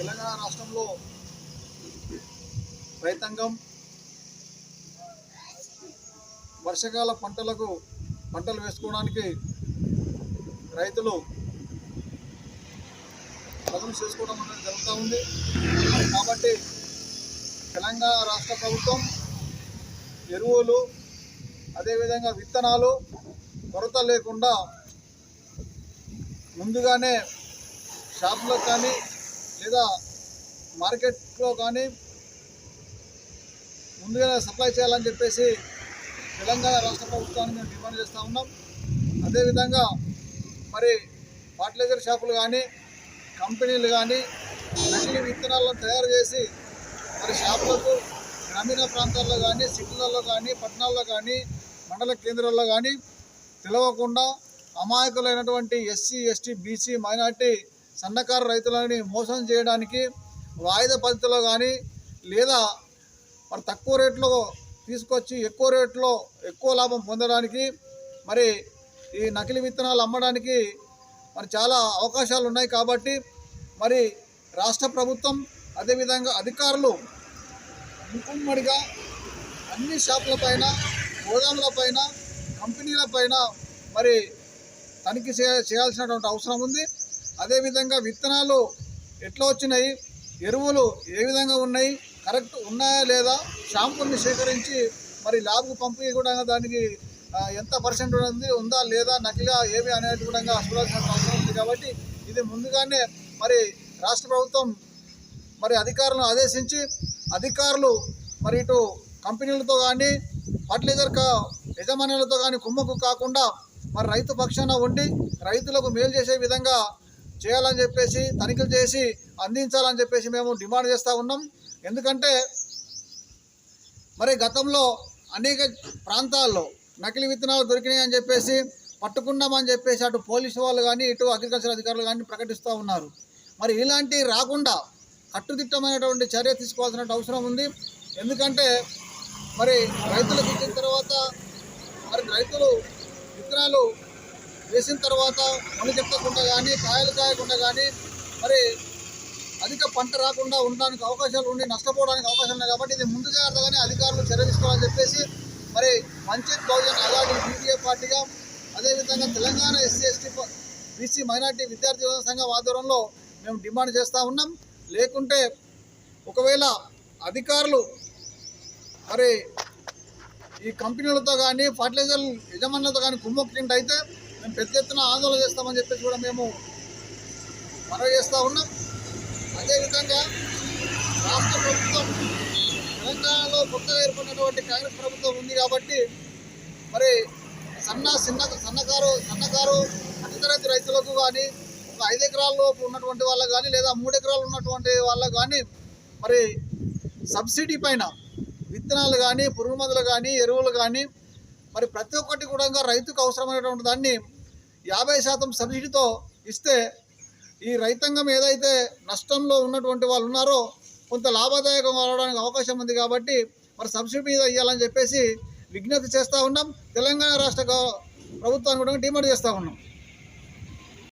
తెలంగాణ రాష్ట్రంలో రైతాంగం వర్షకాల పంటలకు పంటలు వేసుకోవడానికి రైతులు పనులు చేసుకోవడం అనేది జరుగుతూ ఉంది. కాబట్టి తెలంగాణ రాష్ట్ర ప్రభుత్వం ఎరువులు అదేవిధంగా విత్తనాలు కొరత లేకుండా ముందుగానే షాపులో కానీ లేదా మార్కెట్లో కానీ ముందుగానే సప్లై చేయాలని చెప్పేసి తెలంగాణ రాష్ట్ర ప్రభుత్వాన్ని మేము డిమాండ్ చేస్తూ ఉన్నాం. అదేవిధంగా మరి ఫర్టిలైజర్ షాపులు కానీ కంపెనీలు కానీ నకిలీ విత్తనాలను తయారు చేసి మరి షాపులకు గ్రామీణ ప్రాంతాల్లో కానీ సిటీలలో కానీ పట్టణాల్లో కానీ మండల కేంద్రాల్లో కానీ తెలవకుండా అమాయకులైనటువంటి ఎస్సీ ఎస్టీ బీసీ మైనార్టీ సన్నకారు రైతులని మోసం చేయడానికి వాయిదా పద్ధతిలో కానీ లేదా మరి తక్కువ రేట్లో తీసుకొచ్చి ఎక్కువ రేట్లో ఎక్కువ లాభం పొందడానికి మరి ఈ నకిలీ విత్తనాలు అమ్మడానికి మరి చాలా అవకాశాలు ఉన్నాయి కాబట్టి మరి రాష్ట్ర ప్రభుత్వం అదేవిధంగా అధికారులు ముక్కుమ్మడిగా అన్ని షాపుల పైన గోదాముల పైన కంపెనీల పైన మరి తనిఖీ చేయ చేయాల్సినటువంటి అవసరం ఉంది. అదేవిధంగా విత్తనాలు ఎట్లా వచ్చినాయి? ఎరువులు ఏ విధంగా ఉన్నాయి? కరెక్ట్ ఉన్నాయా లేదా? షాంపుల్ని సేకరించి మరి ల్యాబ్కు పంపి కూడా దానికి ఎంత పర్సెంట్ ఉంది ఉందా లేదా నకిలా ఏమి అనేది కూడా చూడాల్సిన అవసరం ఉంది కాబట్టి ఇది ముందుగానే మరి రాష్ట్ర ప్రభుత్వం మరి అధికారులను ఆదేశించి అధికారులు మరి ఇటు కంపెనీలతో కానీ ఫర్టిలైజర్ కా యజమానులతో కానీ కుమ్మకు కాకుండా మరి రైతు పక్షాన ఉండి రైతులకు మేలు చేసే విధంగా చేయాలని చెప్పేసి తనిఖీలు చేసి అందించాలని చెప్పేసి మేము డిమాండ్ చేస్తూ ఉన్నాం. ఎందుకంటే మరి గతంలో అనేక ప్రాంతాల్లో నకిలీ విత్తనాలు దొరికినాయి అని చెప్పేసి పట్టుకున్నామని చెప్పేసి అటు పోలీసు వాళ్ళు కానీ ఇటు అగ్రికల్చర్ అధికారులు కానీ ప్రకటిస్తూ ఉన్నారు. మరి ఇలాంటి రాకుండా కట్టుదిట్టమైనటువంటి చర్య తీసుకోవాల్సిన అవసరం ఉంది. ఎందుకంటే మరి రైతులకు ఇచ్చిన తర్వాత మరి రైతులు విత్తనాలు వేసిన తర్వాత మళ్ళీ చెక్కకుండా కానీ కాయలు కాయకుండా కానీ మరి అధిక పంట రాకుండా ఉండడానికి అవకాశాలు ఉండి నష్టపోవడానికి అవకాశం ఉన్నాయి కాబట్టి ఇది ముందు జాగ్రత్తగానే అధికారులు చర్య తీసుకోవాలని చెప్పేసి మరి మంచిత్ బహుజన్ అలాగే బీపీఏ పార్టీగా అదేవిధంగా Telangana SC ST BC minority విద్యార్థి సంఘం ఆధ్వర్యంలో మేము డిమాండ్ చేస్తూ ఉన్నాం. లేకుంటే ఒకవేళ అధికారులు మరి ఈ కంపెనీలతో కానీ ఫర్టిలైజర్ యజమానులతో కానీ కుమ్మొక్కింటి అయితే పెద్ద ఎత్తున ఆందోళన చేస్తామని చెప్పేసి కూడా మేము మనవి చేస్తూ ఉన్నాం. అదేవిధంగా రాష్ట్ర ప్రభుత్వం తెలంగాణలో కొత్తగా ఏర్పడినటువంటి కాంగ్రెస్ ప్రభుత్వం ఉంది కాబట్టి మరి సన్న చిన్న సన్నకారు సన్నకారు మధ్యతరగతి రైతులకు కానీ ఒక ఐదు ఎకరాల లోపు ఉన్నటువంటి వాళ్ళకు కానీ లేదా మూడు ఎకరాలు ఉన్నటువంటి వాళ్ళకు కానీ మరి సబ్సిడీ పైన విత్తనాలు కానీ పురుగు మందులు కానీ ఎరువులు కానీ మరి ప్రతి ఒక్కటి కూడా రైతుకు అవసరమైనటువంటి దాన్ని యాభై శాతం సబ్సిడీతో ఇస్తే ఈ రైతాంగం ఏదైతే నష్టంలో ఉన్నటువంటి వాళ్ళు ఉన్నారో కొంత లాభదాయకం అవడానికి అవకాశం ఉంది కాబట్టి మరి సబ్సిడీ మీద ఇవ్వాలని చెప్పేసి విజ్ఞప్తి చేస్తూ ఉన్నాం. తెలంగాణ రాష్ట్ర ప్రభుత్వాన్ని కూడా డిమాండ్ చేస్తూ ఉన్నాం.